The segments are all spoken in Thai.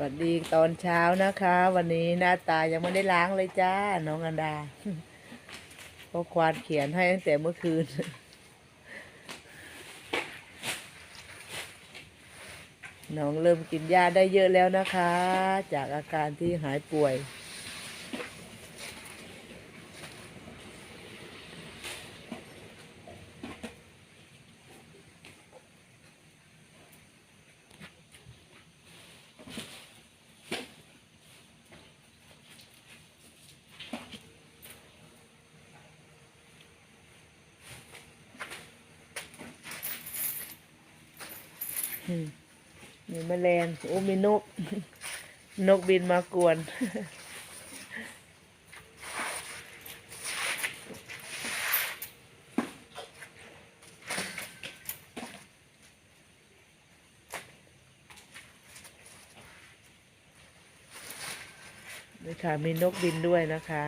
วัสดีตอนเช้านะคะ วันนี้หน้าตายังไม่ได้ล้างเลยจ้า น้องอันดาเพราะควานเขียนให้ตั้งแต่เมื่อคืน น้องเริ่มกินยาได้เยอะแล้วนะคะ จากอาการที่หายป่วย มีแมลงโอ้มีนก นกบินมากวน นี่ค่ะ มีนกบินด้วยนะคะ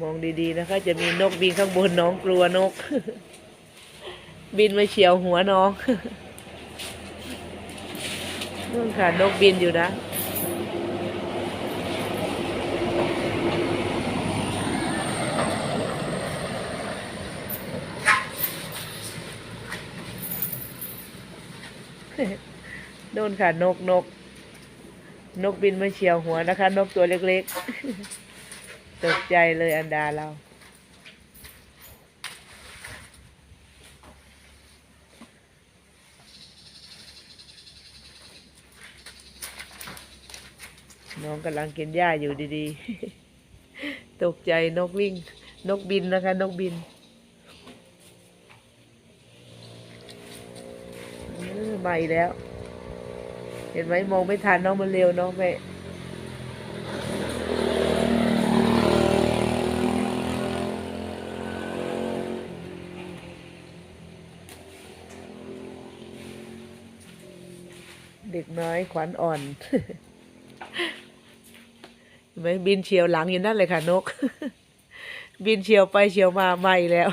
มองดีๆนะคะ จะมีนกบินข้างบนน้องกลัวนก บินมาเฉียวหัวน้องนู่นค่ะนกบินอยู่นะโน่นค่ะนกนก นกบินมาเฉียวหัวนะคะ นกตัวเล็กๆ ตกใจเลยอันดาเรา น้องกำลังกินหญ้าอยู่ดีๆ ตกใจนกวิ่ง นกบินนะคะ นกบินเออมาอีกแล้ว เห็นไหมมองไม่ทันน้องมันเร็วน้องแม่เด็กน้อยขวัญอ่อน ไหมบินเฉียวหลังอยู่นั่นเลยค่ะนก บินเฉียวไปเฉียวมาไม่แล้ว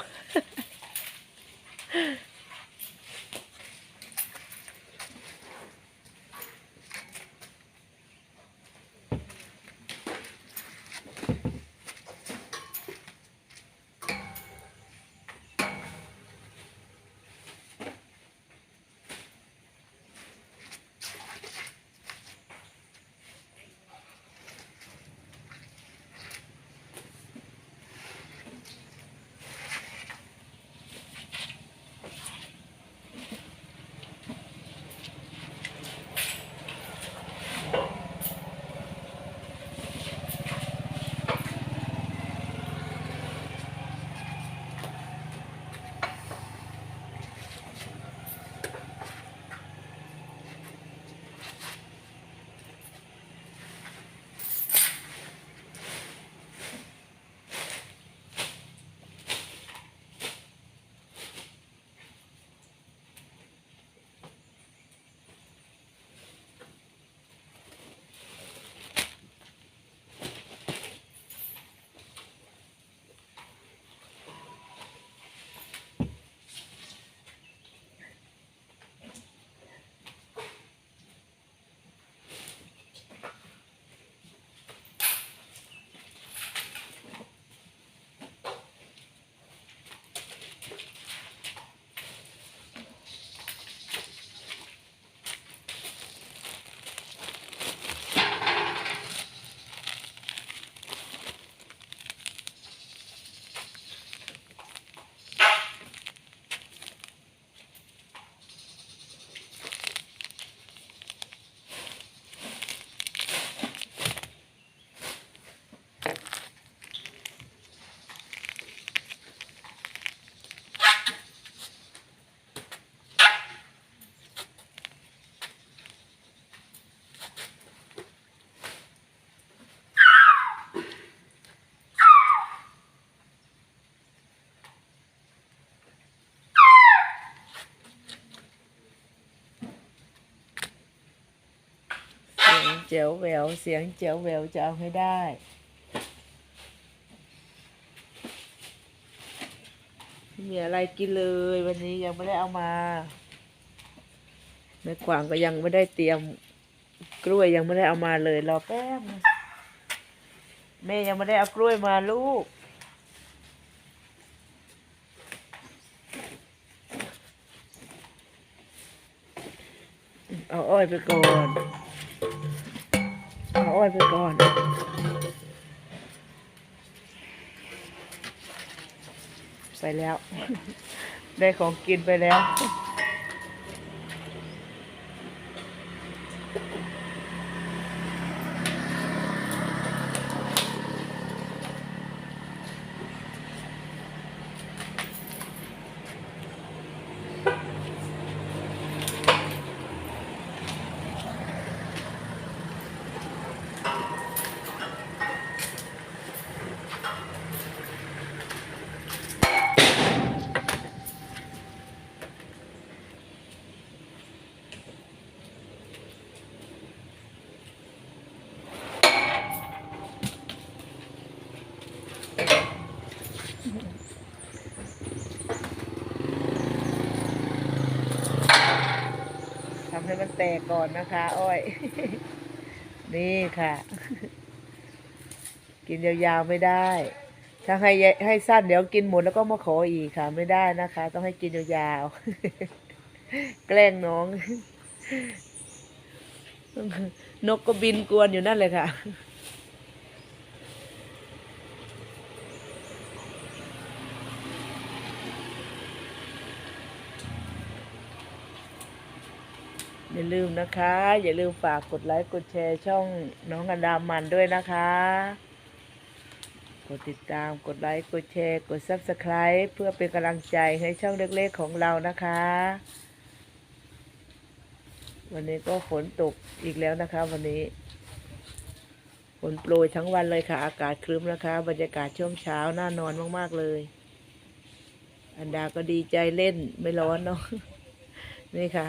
สียงเจ๋วแหววเสียงเจ๋วแหววจะเอาให้ได้มีอะไรกินเลยวันนี้ยังไม่ได้เอามาแม่กวางก็ยังไม่ได้เตรียม กล้วยยังไม่ได้เอามาเลยรอแป๊บแม่ยังไม่ได้เอากล้วยมาลูกเอาอ้อยไปก่อน อาอ้อยไปก่อนไปแล้ว ได้ของกินไปแล้วำให้มันแตกก่อนนะคะ อ้อย นี่ค่ะ กินยาวๆไม่ได้ ถ้าให้ให้สั้นเดี๋ยวกินหมดแล้วก็มาขออีกค่ะ ไม่ได้นะคะ ต้องให้กินยาวๆ แกล้งน้อง นกก็บินกวนอยู่นั่นเลยค่ะ อย่าลืมนะคะ อย่าลืมฝากกดไลค์กดแชร์ช่องน้องอันดามันด้วยนะคะ กดติดตามกดไลค์กดแชร์กด subscribe เพื่อเป็นกำลังใจให้ช่องเล็กๆของเรานะคะ วันนี้ก็ฝนตกอีกแล้วนะคะ วันนี้ฝนโปรยทั้งวันเลยค่ะ อากาศครึ้มนะคะ บรรยากาศช่วงเช้าน่านอนมากๆเลย อันดาก็ดีใจเล่นไม่ร้อนเนาะนี่ค่ะ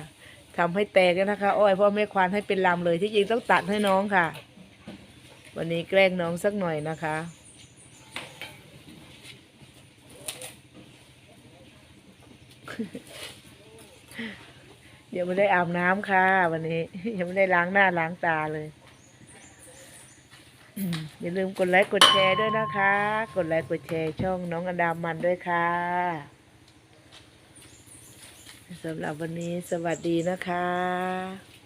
ทำให้แตกนะคะ อ้อยพราะไม่ควานให้เป็นลำเลยที่จริงต้องตัดให้น้องค่ะ วันนี้แกล้งน้องสักหน่อยนะคะเดี๋ยังไม่ได้อาบน้ำค่ะ วันนี้ยังไม่ได้ล้างหน้าล้างตาเลยอืมอย่าลืมกดไลค์กดแชร์ด้วยนะคะ กดไลค์กดแชร์ช่องน้องอดามันด้วยค่ะ สำหรับวันนี้สวัสดีนะคะ